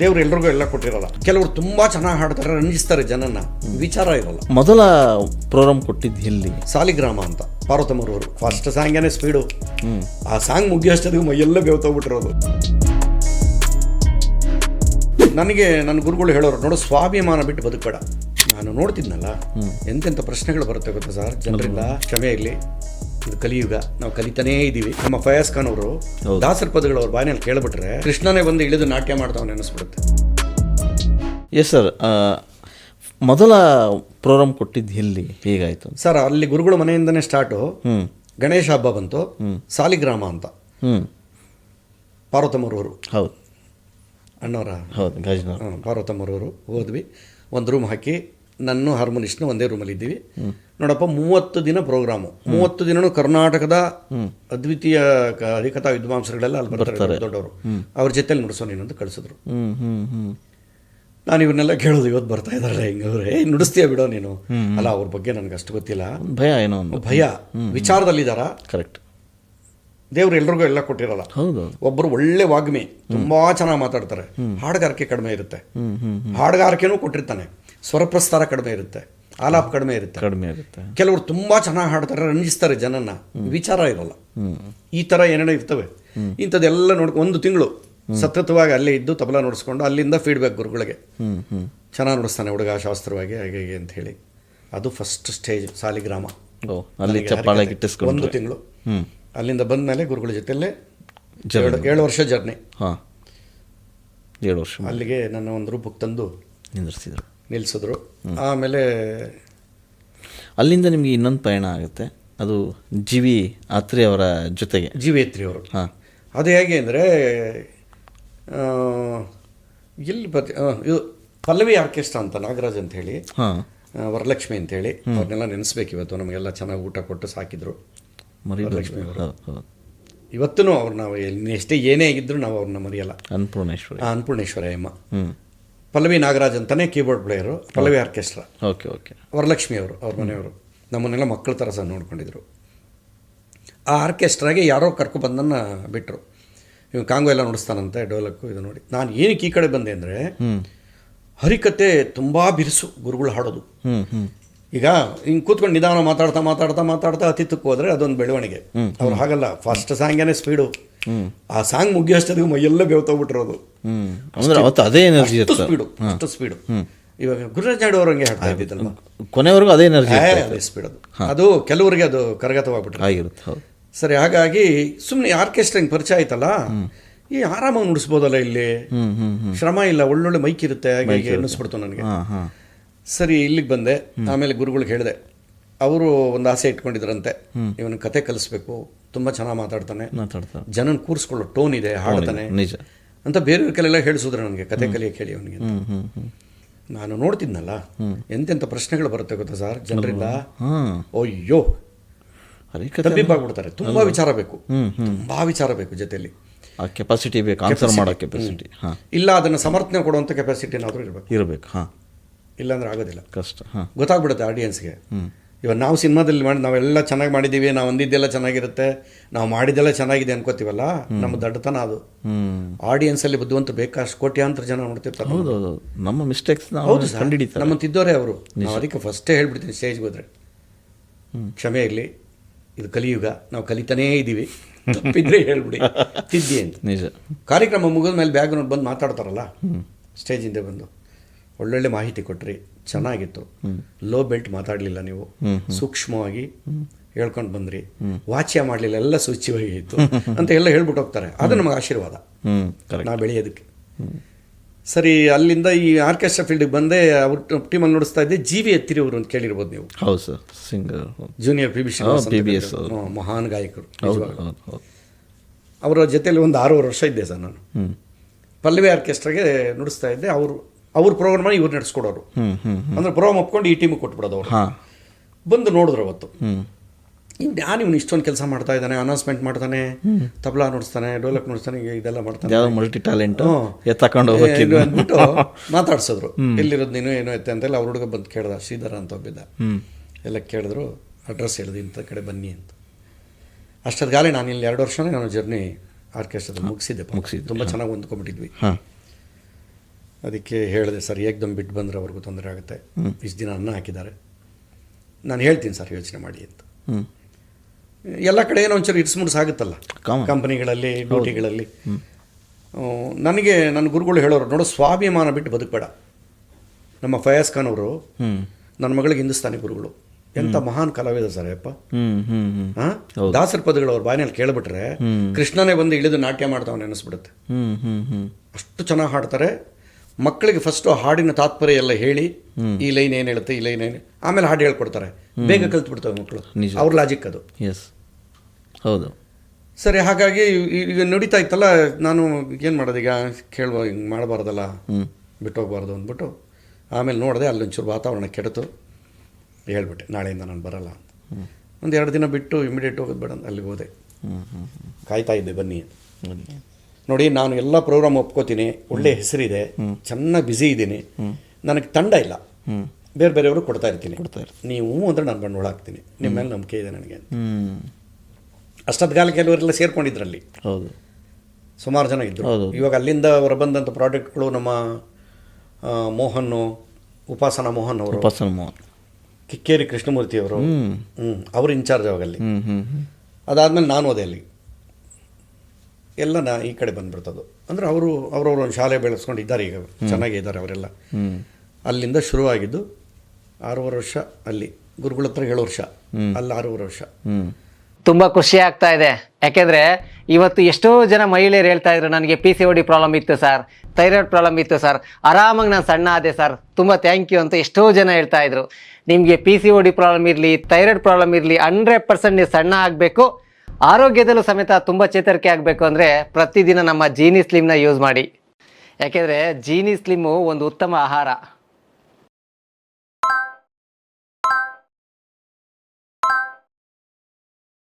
ದೇವ್ರು ಎಲ್ರಿಗೂ ಎಲ್ಲ ಕೊಟ್ಟಿರಲ್ಲ. ಕೆಲವರು ತುಂಬಾ ಚೆನ್ನಾಗಿ ಹಾಡ್ತಾರೆ ರಂಜಿಸ್ತಾರೆ ಜನನ ವಿಚಾರ ಇರಲ್ಲ. ಮೊದಲ ಪ್ರೋಗ್ರಾಮ್ ಕೊಟ್ಟಿದ್ದು ಎಲ್ಲಿ? ಸಾಲಿಗ್ರಾಮ ಅಂತ. ಪಾರ್ವತಮ್ಮರವರು ಫಸ್ಟ್ ಸಾಂಗೇನೆ ಸ್ಪೀಡು ಆ ಸಾಂಗ್ ಮುಗಿಯೋಷ್ಟೊತ್ತಿಗೆ ಮೈಯೆಲ್ಲ ಬೇವ್ತೋಗ್ಬಿಟ್ಟಿರೋದು ನನಗೆ ನನ್ನ ಗುರುಗಳು ಹೇಳೋರು ನೋಡು ಸ್ವಾಭಿಮಾನ ಬಿಟ್ಟು ಬದುಕಬೇಡ. ನಾನು ನೋಡ್ತಿದ್ನಲ್ಲ ಎಂತೆಂಥ ಪ್ರಶ್ನೆಗಳು ಬರುತ್ತೆ ಗೊತ್ತಾ ಸರ್? ಜನರಿಂದ ಕ್ಷಮೆ ಇರಲಿ ಇದು ಕಲಿಯುಗ. ನಾವು ಕಲಿತಾನೇ ಇದ್ದೀವಿ. ನಮ್ಮ ಫಯಾಸ್ ಖಾನ್ ಅವರು ದಾಸರ ಪದಗಳು ಅವ್ರ ಬಾಯಿನಲ್ಲಿ ಕೇಳ್ಬಿಟ್ರೆ ಕೃಷ್ಣನೇ ಬಂದು ಇಳಿದು ನಾಟ್ಯ ಮಾಡ್ತಾವ ನೆನೆಸ್ಬಿಡುತ್ತೆ ಎಸ್ ಸರ್ ಮೊದಲ ಪ್ರೋಗ್ರಾಮ್ ಕೊಟ್ಟಿದ್ದು ಎಲ್ಲಿ? ಹೇಗಾಯಿತು? ಸರ್ ಅಲ್ಲಿ ಗುರುಗಳ ಮನೆಯಿಂದನೇ ಸ್ಟಾರ್ಟು. ಗಣೇಶ ಹಬ್ಬ ಬಂತು. ಸಾಲಿಗ್ರಾಮ ಅಂತ. ಹ್ಞೂ ಪಾರ್ವತಮ್ಮರವರು. ಹೌದು. ಅಣ್ಣವರ ಹೌದು ಗಾಜಿನ ಪಾರ್ವತಮ್ಮರವರು ಹೋದ್ವಿ. ಒಂದು ರೂಮ್ ಹಾಕಿ ನನ್ನ ಹಾರ್ಮೋನಿಸ್ಟ್ನ ಒಂದೇ ರೂಮಲ್ಲಿ ಇದ್ದೀವಿ ನೋಡಪ್ಪ ಮೂವತ್ತು ದಿನ ಪ್ರೋಗ್ರಾಮು ಮೂವತ್ತು ದಿನನೂ ಕರ್ನಾಟಕದ ಅದ್ವಿತೀಯ ಕ- ವಿದ್ವಾಂಸಗಳೆಲ್ಲ ವಿದ್ವಾಂಸರುಗಳೆಲ್ಲ ಅಲ್ಲಿ ಬರ್ತಾರೆ. ದೊಡ್ಡವರು. ಅವ್ರ ಜೊತೆಲಿ ನುಡಿಸೋ ನೀನು ಅಂತ ಕಳಿಸಿದ್ರು. ನಾನು ಇವನ್ನೆಲ್ಲ ಕೇಳೋದು ಇವತ್ತು ಬರ್ತಾ ಇದ್ದಾರೆ ಹಿಂಗವ್ರೆ ಏ ನುಡಿಸ್ತೀಯ ಬಿಡೋ ನೀನು? ಅಲ್ಲ ಅವ್ರ ಬಗ್ಗೆ ನನಗೆ ಅಷ್ಟು ಗೊತ್ತಿಲ್ಲ. ಭಯ ಏನೋ ಭಯ. ವಿಚಾರದಲ್ಲಿದ್ದಾರಾ ಕರೆಕ್ಟ್ ದೇವ್ರು ಎಲ್ರಿಗೂ ಎಲ್ಲ ಕೊಟ್ಟಿರಲ್ಲ. ಒಬ್ಬರು ಒಳ್ಳೆ ವಾಗ್ಮಿ ತುಂಬಾ ಚೆನ್ನಾಗಿ ಮಾತಾಡ್ತಾರೆ. ಹಾಡುಗಾರಿಕೆ ಕಡಿಮೆ ಇರುತ್ತೆ. ಹಾಡುಗಾರಿಕೆನೂ ಕೊಟ್ಟಿರ್ತಾನೆ. ಸ್ವರಪ್ರಸ್ತಾರ ಕಡಿಮೆ ಇರುತ್ತೆ. ಆಲಾಪ್ ಕಡಿಮೆ ಇರುತ್ತೆ. ಕಡಿಮೆ ಇರುತ್ತೆ. ಕೆಲವರು ತುಂಬಾ ಚೆನ್ನಾಗಿ ಹಾಡ್ತಾರೆ ರಂಜಿಸ್ತಾರೆ ಜನನ್ನ. ವಿಚಾರ ಇರಲ್ಲ. ಈ ತರ ಏನೇನೋ ಇರ್ತವೆ. ಇಂಥದ್ದೆಲ್ಲ ನೋಡ್ಕೊ ಒಂದು ತಿಂಗಳು ಸತತವಾಗಿ ಅಲ್ಲೇ ಇದ್ದು ತಬಲಾ ನುಡಿಸ್ಕೊಂಡು ಅಲ್ಲಿಂದ ಫೀಡ್ಬ್ಯಾಕ್ ಗುರುಗಳಿಗೆ. ಚೆನ್ನಾಗಿ ನುಡಿಸ್ತಾನೆ ಹುಡುಗ ಶಾಸ್ತ್ರವಾಗಿ ಹಾಗೆ ಹೀಗೆ ಅಂತ ಹೇಳಿ. ಅದು ಫಸ್ಟ್ ಸ್ಟೇಜ್ ಸಾಲಿಗ್ರಾಮ. ಒಂದು ತಿಂಗಳು. ಅಲ್ಲಿಂದ ಬಂದ ಮೇಲೆ ಗುರುಗಳ ಜೊತೆಯಲ್ಲೇ. ಏಳು ವರ್ಷ ಜರ್ನಿ ಹಾಂ. ಏಳು ವರ್ಷ ಅಲ್ಲಿಗೆ ನನ್ನ ಒಂದು ರೂಪಕ್ಕೆ ತಂದು ನಿಂದಿರ್ಸಿದ್ರು. ನಿಲ್ಲಿಸಿದ್ರು. ಆಮೇಲೆ ಅಲ್ಲಿಂದ ನಿಮಗೆ ಇನ್ನೊಂದು ಪಯಣ ಆಗುತ್ತೆ. ಅದು ಜಿ ವಿ ಆತ್ರಿ ಅವರ ಜೊತೆಗೆ. ಜೀವೇತ್ರಿ ಅವರು. ಹಾಂ. ಅದು ಹೇಗೆ ಅಂದರೆ ಎಲ್ಲಿ ಬತ್ ಇದು ಪಲ್ಲವಿ ಆರ್ಕೆಸ್ಟ್ರಾ ಅಂತ ನಾಗರಾಜ್ ಅಂತ ಹೇಳಿ ಹಾಂ. ವರಲಕ್ಷ್ಮಿ ಅಂತ ಹೇಳಿ ಅವ್ರನ್ನೆಲ್ಲ ನೆನೆಸ್ಬೇಕು ಇವತ್ತು. ನಮಗೆಲ್ಲ ಚೆನ್ನಾಗಿ ಊಟ ಕೊಟ್ಟು ಸಾಕಿದ್ರು. ಹೌದು ಇವತ್ತೂ ಅವ್ರು ನಾವು ಎಷ್ಟೇ ಏನೇ ಆಗಿದ್ರು ನಾವು ಅವ್ರನ್ನ ಮರೆಯಲ್ಲ. ಅನ್ನಪೂರ್ಣೇಶ್ವರಿ ಆ, ಅನ್ನಪೂರ್ಣೇಶ್ವರಿ ಅಮ್ಮ. ಪಲ್ಲವಿ ನಾಗರಾಜ್ ಅಂತಾನೆ keyboard player Pallavi orchestra okay okay. Varalakshmi ಅವರು ಅವ್ರ ಮನೆಯವರು. ನಮ್ಮನ್ನೆಲ್ಲ ಮಕ್ಕಳ ಥರ ಸಹ ನೋಡ್ಕೊಂಡಿದ್ರು. ಆ ಆರ್ಕೆಸ್ಟ್ರಾಗೆ ಯಾರೋ ಕರ್ಕೊಬಂದನ್ನು ಬಿಟ್ಟರು ಇವ್ ಕಾಂಗೋ ಎಲ್ಲ ನುಡಿಸ್ತಾನಂತೆ ಡೋಲಕ್ಕು ಇದು ನೋಡಿ. ನಾನು ಏನಕ್ಕೆ ಈ ಕಡೆ ಬಂದೆ ಅಂದರೆ ಹರಿಕತೆ ತುಂಬ ಬಿರುಸು ಗುರುಗಳು ಹಾಡೋದು. ಈಗ ಹಿಂಗೆ ಕೂತ್ಕೊಂಡು ನಿಧಾನ ಮಾತಾಡ್ತಾ ಮಾತಾಡ್ತಾ ಮಾತಾಡ್ತಾ ಅತಿಥಕ್ಕೆ ಹೋದರೆ ಅದೊಂದು ಬೆಳವಣಿಗೆ. ಅವ್ರು ಹಾಗಲ್ಲ ಫಸ್ಟ್ ಸಾಂಗೇನೆ ಸ್ಪೀಡು ಆ ಸಾಂಗ್ ಮುಗಿಯೋಷ್ಟೊತ್ತಿಗೆ ಮೈಯೆಲ್ಲ ಬೇವ್ತೋಗ್ಬಿಟ್ಟಿರೋದು ಅದೇ ಎನರ್ಜಿ ಸ್ಪೀಡು ಅಷ್ಟು ಸ್ಪೀಡು ಇವಾಗ ಗುರುರಾಜ್ ನಾಯ್ಡು ಅವ್ರು ಹಂಗೆ ಹಾಡ್ತಾ ಇದ್ದಿದ್ದಲ್ಲ ಕೊನೆವರೆಗೂ ಅದೇ ಎನರ್ಜಿ ಅದೇ ಸ್ಪೀಡ್ ಅದು ಅದು. ಕೆಲವರಿಗೆ ಅದು ಕರಗತವಾಗ್ಬಿಟ್ರೆ. ಆಗಿರುತ್ತೆ ಸರಿ ಹಾಗಾಗಿ ಸುಮ್ಮನೆ ಆರ್ಕೆಸ್ಟ್ರಾ ಹಿಂಗೆ ಪರಿಚಯ ಆಯ್ತಲ್ಲ? ಈ ಆರಾಮಾಗಿ ನುಡಿಸ್ಬೋದಲ್ಲ ಇಲ್ಲಿ? ಶ್ರಮ ಇಲ್ಲ ಒಳ್ಳೊಳ್ಳೆ ಮೈಕ್ ಇರುತ್ತೆ ಹಾಗೆ ಅನ್ನಿಸ್ಬಿಡ್ತು ನನಗೆ. ಸರಿ ಇಲ್ಲಿಗೆ ಬಂದೆ. ಆಮೇಲೆ ಗುರುಗಳಿಗೆ ಹೇಳಿದೆ ಅವರು ಒಂದು ಆಸೆ ಇಟ್ಕೊಂಡಿದ್ರಂತೆ. ಇವನ ಕತೆ ಕಲಿಸ್ಬೇಕು ತುಂಬ ಚೆನ್ನಾಗಿ ಮಾತಾಡ್ತಾನೆ. ಮಾತಾಡ್ತಾರೆ ಜನನ ಕೂರಿಸ್ಕೊಳ್ಳೋ ಟೋನ್ ಇದೆ ಹಾಡ್ತಾನೆ. ನಿಜ. ಅಂತ ಬೇರೆಯವ್ರ ಕಲೆಲ್ಲ ಹೇಳಿಸಿದ್ರು ನನಗೆ ಕತೆ ಕಲಿಯಕ್ಕೆ ಹೇಳಿ ಅವನಿಗೆ ನಾನು ನೋಡ್ತಿದ್ನಲ್ಲ ಎಂತೆಂತ ಪ್ರಶ್ನೆಗಳು ಬರುತ್ತೆ ಗೊತ್ತಾ ಸರ್? ಜನರಿಂದ? ಅಯ್ಯೋ. ತಬ್ಬಿಬ್ಬಾಗ್ಬಿಡ್ತಾರೆ ತುಂಬಾ ವಿಚಾರ ಬೇಕು. ತುಂಬಾ ವಿಚಾರ ಬೇಕು ಜೊತೆಯಲ್ಲಿ ಆ ಕೆಪಾಸಿಟಿ ಬೇಕು ಆನ್ಸರ್ ಮಾಡೋ ಕೆಪಾಸಿಟಿ ಇಲ್ಲ ಅದನ್ನು ಸಮರ್ಥನೆ ಕೊಡುವಂಥ ಕೆಪಾಸಿಟಿನಾದರೂ ಇರಬೇಕು. ಇರಬೇಕು ಹಾಂ. ಇಲ್ಲಾಂದ್ರೆ ಆಗೋದಿಲ್ಲ. ಕಷ್ಟ ಗೊತ್ತಾಗ್ಬಿಡುತ್ತೆ ಆಡಿಯನ್ಸ್ಗೆ ಇವಾಗ ನಾವು ಸಿನಿಮಾದಲ್ಲಿ ಮಾಡಿ ನಾವೆಲ್ಲ ಚೆನ್ನಾಗಿ ಮಾಡಿದ್ದೀವಿ ನಾವು ಒಂದಿದ್ದೆಲ್ಲ ಚೆನ್ನಾಗಿರುತ್ತೆ ನಾವು ಮಾಡಿದ್ದೆಲ್ಲ ಚೆನ್ನಾಗಿದೆ ಅನ್ಕೋತೀವಲ್ಲ? ನಮ್ಮ ದಡ್ಡತನ ಅದು. ಆಡಿಯನ್ಸಲ್ಲಿ ಬುದ್ಧಿವಂತ ಬೇಕಷ್ಟು ಕೋಟ್ಯಾಂತರ ಜನ ನೋಡ್ತಿರ್ತಾರೆ. ನಮ್ಮ ಮಿಸ್ಟೇಕ್ಸ್ ನಾವು ಹೌದು ನಮ್ಮ ತಿದ್ದೋರೆ ಅವರು. ನಾವು ಅದಕ್ಕೆ ಫಸ್ಟೇ ಹೇಳ್ಬಿಡ್ತೀನಿ ಸ್ಟೇಜ್ಗೆ ಹೋದ್ರೆ. ಕ್ಷಮೆ ಇರಲಿ. ಇದು ಕಲಿಯುಗ. ನಾವು ಕಲಿತಾನೇ ಇದ್ದೀವಿ ತಪ್ಪಿದ್ರೆ ಹೇಳ್ಬಿಡಿ. ತಿದ್ದಿ ಅಂತ. ನಿಜ. ಕಾರ್ಯಕ್ರಮ ಮುಗಿದ ಮೇಲೆ ಬ್ಯಾಗ್ ನೋಡಿ ಬಂದು ಮಾತಾಡ್ತಾರಲ್ಲ ಸ್ಟೇಜಿಂದ ಬಂದು. ಒಳ್ಳೊಳ್ಳೆ ಮಾಹಿತಿ ಕೊಟ್ರಿ. ಚೆನ್ನಾಗಿತ್ತು. ಲೋ ಬೆಲ್ಟ್ ಮಾತಾಡಲಿಲ್ಲ ನೀವು. ಸೂಕ್ಷ್ಮವಾಗಿ ಹೇಳ್ಕೊಂಡು ಬಂದ್ರಿ. ವಾಚ್ಯ ಮಾಡಲಿಲ್ಲ ಎಲ್ಲ ಸೂಚ್ಯವಾಗಿ ಇತ್ತು ಅಂತ ಎಲ್ಲ ಹೇಳ್ಬಿಟ್ಟು ಹೋಗ್ತಾರೆ. ಅದು ನಮಗೆ ಆಶೀರ್ವಾದ. ನಾವು ಬೆಳೆಯೋದಕ್ಕೆ. ಸರಿ ಅಲ್ಲಿಂದ ಈ ಆರ್ಕೆಸ್ಟ್ರಾ ಫೀಲ್ಡಿಗೆ ಬಂದೆ ಅವ್ರ ಟೀಮಲ್ಲಿ ನೋಡಿಸ್ತಾ ಇದ್ದೆ ಜಿ ವಿ ಎತ್ತಿರಿ ಅವರು ಅಂತ ಕೇಳಿರ್ಬೋದು ನೀವು. ಹೌದು sir singer. Junior P B. ಮಹಾನ್ ಗಾಯಕರು ಅವರ ಜೊತೆಯಲ್ಲಿ ಒಂದು ಆರೂವರೆ ವರ್ಷ ಇದ್ದೆ ಸರ್ ನಾನು. ಪಲ್ಲವಿ ಆರ್ಕೆಸ್ಟ್ರಾಗೆ ನುಡಿಸ್ತಾ ಇದ್ದೆ. ಅವರು ಅವ್ರ ಪ್ರೋಗ್ರಾಮ್ ಇವ್ರು ನಡೆಸ್ಕೊಡೋರು. ಅಂದ್ರೆ ಪ್ರೋಗ್ರಾಮ್ ಒಪ್ಕೊಂಡು ಈ ಟೀಮಿಗೆ ಕೊಟ್ಬಿಡೋದು ಅವರು. ಬಂದು ನೋಡಿದ್ರು ಅವತ್ತು. ಹ್ಞೂ ಇವ್ನು ನಾನು ಇವನು ಇಷ್ಟೊಂದು ಕೆಲಸ ಮಾಡ್ತಾ ಇದ್ದಾನೆ ಅನೌನ್ಸ್ಮೆಂಟ್ ಮಾಡ್ತಾನೆ ತಬಲಾ ನುಡಿಸ್ತಾನೆ ಡೋಲಕ್ ನುಡಿಸ್ತಾನೆ ಈಗ ಇದೆಲ್ಲ ಮಾಡ್ತಾನೆ. ಯಾವ ಮಲ್ಟಿ ಟ್ಯಾಲೆಂಟ್ ಅಂದ್ಬಿಟ್ಟು ಮಾತಾಡ್ಸಿದ್ರು. ಎಲ್ಲಿರೋದು ನೀನು ಏನೋ ಎತ್ತೆ ಅಂತೆಲ್ಲ ಅವ್ರ ಹುಡುಗ ಬಂದು ಕೇಳ್ದ ಶ್ರೀಧರ ಅಂತ ಒಬ್ಬಿದ್ದ. ಎಲ್ಲ ಕೇಳಿದ್ರು ಅಡ್ರೆಸ್ ಹೇಳಿದೆ ಇಂಥ ಕಡೆ ಬನ್ನಿ ಅಂತ. ಅಷ್ಟೊತ್ತಿಗಾಲೇ ನಾನು ಇಲ್ಲಿ ಎರಡು ವರ್ಷನೇ ನಾನು ಜರ್ನಿ ಆರ್ಕೆಸ್ಟ್ರಾದಲ್ಲಿ ಮುಗಿಸಿದ್ದೆ. ಮುಗಿಸಿದ್ದೆ. ತುಂಬ ಚೆನ್ನಾಗಿ ಹೊಂದ್ಕೊಂಡ್ಬಿಟ್ಟಿದ್ವಿ. ಅದಕ್ಕೆ ಹೇಳಿದೆ ಸರ್ ಏಕ್ದಮ್ ಬಿಟ್ಟು ಬಂದರೆ ಅವ್ರಿಗೂ ತೊಂದರೆ ಆಗುತ್ತೆ? ಇಷ್ಟು ದಿನ ಅನ್ನ ಹಾಕಿದ್ದಾರೆ. ನಾನು ಹೇಳ್ತೀನಿ ಸರ್ ಯೋಚನೆ ಮಾಡಿ ಅಂತ. ಎಲ್ಲ ಕಡೆ ಏನೋ ಒಂಚೂರು ಇಟ್ಸ್ ಆಗುತ್ತಲ್ಲ. ಕಂಪನಿಗಳಲ್ಲಿ ಡ್ಯೂಟಿಗಳಲ್ಲಿ. ನನಗೆ ನನ್ನ ಗುರುಗಳು ಹೇಳೋರು ನೋಡೋ ಸ್ವಾಭಿಮಾನ ಬಿಟ್ಟು ಬದುಕಬೇಡ. ನಮ್ಮ ಫಯಾಸ್ ಖಾನ್ ಅವರು ನನ್ನ ಮಗಳಿಗೆ ಹಿಂದೂಸ್ತಾನಿ ಗುರುಗಳು. ಎಂಥ ಮಹಾನ್ ಕಲಾವಿದ ಸರ್ ಹಾ? ದಾಸರ ಪದಗಳು ಅವ್ರ ಬಾಯಿನಲ್ಲಿ ಕೇಳ್ಬಿಟ್ರೆ ಕೃಷ್ಣನೇ ಬಂದು ಇಳಿದು ನಾಟ್ಯ ಮಾಡ್ತಾವನ್ನ ಅನಿಸ್ಬಿಡುತ್ತೆ ಅಷ್ಟು ಚೆನ್ನಾಗಿ ಹಾಡ್ತಾರೆ. ಮಕ್ಕಳಿಗೆ ಫಸ್ಟು ಹಾಡಿನ ತಾತ್ಪರ್ಯ ಎಲ್ಲ ಹೇಳಿ ಈ ಲೈನ್ ಏನು ಹೇಳುತ್ತೆ ಈ ಲೈನ್ ಏನು ಆಮೇಲೆ ಹಾಡು ಹೇಳ್ಕೊಡ್ತಾರೆ. ಬೇಗ ಕಲ್ತು ಬಿಡ್ತವೆ ಮಕ್ಕಳು. ಅವ್ರ ಲಾಜಿಕ್ ಅದು. ಎಸ್ ಹೌದು. ಸರಿ ಹಾಗಾಗಿ ಈಗ ನಡೀತಾ ಇತ್ತಲ್ಲ ನಾನು ಏನು ಮಾಡೋದು ಈಗ? ಕೇಳುವ ಹಿಂಗೆ ಮಾಡಬಾರ್ದಲ್ಲ? ಬಿಟ್ಟು ಹೋಗ್ಬಾರ್ದು ಅಂದ್ಬಿಟ್ಟು ಆಮೇಲೆ ನೋಡಿದೆ ಅಲ್ಲೊಂಚೂರು ವಾತಾವರಣ ಕೆಡ್ತು. ಹೇಳ್ಬಿಟ್ಟೆ ನಾಳೆಯಿಂದ ನಾನು ಬರಲ್ಲ ಒಂದು ಎರಡು ದಿನ ಬಿಟ್ಟು ಇಮಿಡಿಯೇಟ್ ಹೋಗೋದು ಬೇಡ ಅಲ್ಲಿಗೆ ಹೋದೆ. ಕಾಯ್ತಾ ಇದ್ದೆ ಬನ್ನಿ ನೋಡಿ ನಾನು ಎಲ್ಲ ಪ್ರೋಗ್ರಾಮ್ ಒಪ್ಕೋತೀನಿ ಒಳ್ಳೆ ಹೆಸರಿದೆ ಚೆನ್ನಾಗಿ ಬ್ಯುಸಿ ಇದ್ದೀನಿ. ನನಗೆ ತಂಡ ಇಲ್ಲ. ಬೇರೆ ಬೇರೆಯವರು ಕೊಡ್ತಾ ಇರ್ತೀನಿ. ಕೊಡ್ತಾ ಇರ್ತೀನಿ. ನೀವು ಅಂದರೆ ನಾನು ಬಂಡವಾಳ ಹಾಕ್ತೀನಿ. ನಿಮ್ಮ ಮೇಲೆ ನಂಬಿಕೆ ಇದೆ ನನಗೆ ಹ್ಞೂ ಅಷ್ಟೊತ್ಕಾಲ ಕೆಲವರೆಲ್ಲ ಸೇರ್ಕೊಂಡಿದ್ರಲ್ಲಿ. ಹೌದು. ಸುಮಾರು ಜನ ಇದ್ದರು. ಇವಾಗ ಅಲ್ಲಿಂದ ಹೊರಬಂದಂಥ ಪ್ರಾಡಕ್ಟ್ಗಳು ನಮ್ಮ ಮೋಹನ್ನು ಮೋಹನ್ ಉಪಾಸನಾ ಮೋಹನ್ ಅವರು ಉಪಾಸನ ಮೋಹನ್. ಕಿಕ್ಕೇರಿ ಕೃಷ್ಣಮೂರ್ತಿ ಅವರು ಅವ್ರು ಇನ್ಚಾರ್ಜ್ ಅವಾಗಲ್ಲಿ. ಅದಾದಮೇಲೆ ನಾನು ಹೋದೆ ಅಲ್ಲಿ. ಎಲ್ಲ ನಾ ಈ ಕಡೆ ಬಂದ್ಬಿಡ್ತದು. ಅಂದರೆ ಅವರು ಅವರವರು ಒಂದು ಶಾಲೆ ಬೆಳೆಸ್ಕೊಂಡಿದ್ದಾರೆ ಈಗ ಚೆನ್ನಾಗೇ ಇದ್ದಾರೆ ಅವರೆಲ್ಲ. ಅಲ್ಲಿಂದ ಶುರುವಾಗಿದ್ದು ಆರೂವರೆ ವರ್ಷ ಅಲ್ಲಿ ಗುರುಗಳ ಹತ್ರ ಏಳು ವರ್ಷ. ಅಲ್ಲಿ ಆರೂವರೆ ವರ್ಷ. ತುಂಬಾ ತುಂಬ ಖುಷಿ ಆಗ್ತಾ ಇದೆ. ಯಾಕೆಂದರೆ ಇವತ್ತು ಎಷ್ಟೋ ಜನ ಮಹಿಳೆಯರು ಹೇಳ್ತಾ ಇದ್ರು ನನಗೆ P C O D problem ಇತ್ತು ಸರ್ ಥೈರಾಯ್ಡ್ ಪ್ರಾಬ್ಲಮ್ ಇತ್ತು ಸರ್ ಆರಾಮಾಗಿ ನಾನು ಸಣ್ಣ ಆದೆ ಸರ್ ತುಂಬ ಥ್ಯಾಂಕ್ ಯು ಅಂತ ಎಷ್ಟೋ ಜನ ಹೇಳ್ತಾ ಇದ್ರು. ನಿಮಗೆ P C O D problem ಇರಲಿ ಥೈರಾಯ್ಡ್ ಪ್ರಾಬ್ಲಮ್ ಇರಲಿ ಹಂಡ್ರೆಡ್ ಪರ್ಸೆಂಟ್ ನೀವು ಸಣ್ಣ ಆಗಬೇಕು. ಆರೋಗ್ಯದಲ್ಲೂ ಸಮೇತ ತುಂಬ ಚೇತರಿಕೆ ಆಗಬೇಕು ಅಂದರೆ ಪ್ರತಿದಿನ ನಮ್ಮ ಜೀನಿ ಸ್ಲಿಮ್ನ ಯೂಸ್ ಮಾಡಿ. ಯಾಕೆಂದರೆ ಜೀನಿ ಸ್ಲಿಮ್ಮು ಒಂದು ಉತ್ತಮ ಆಹಾರ.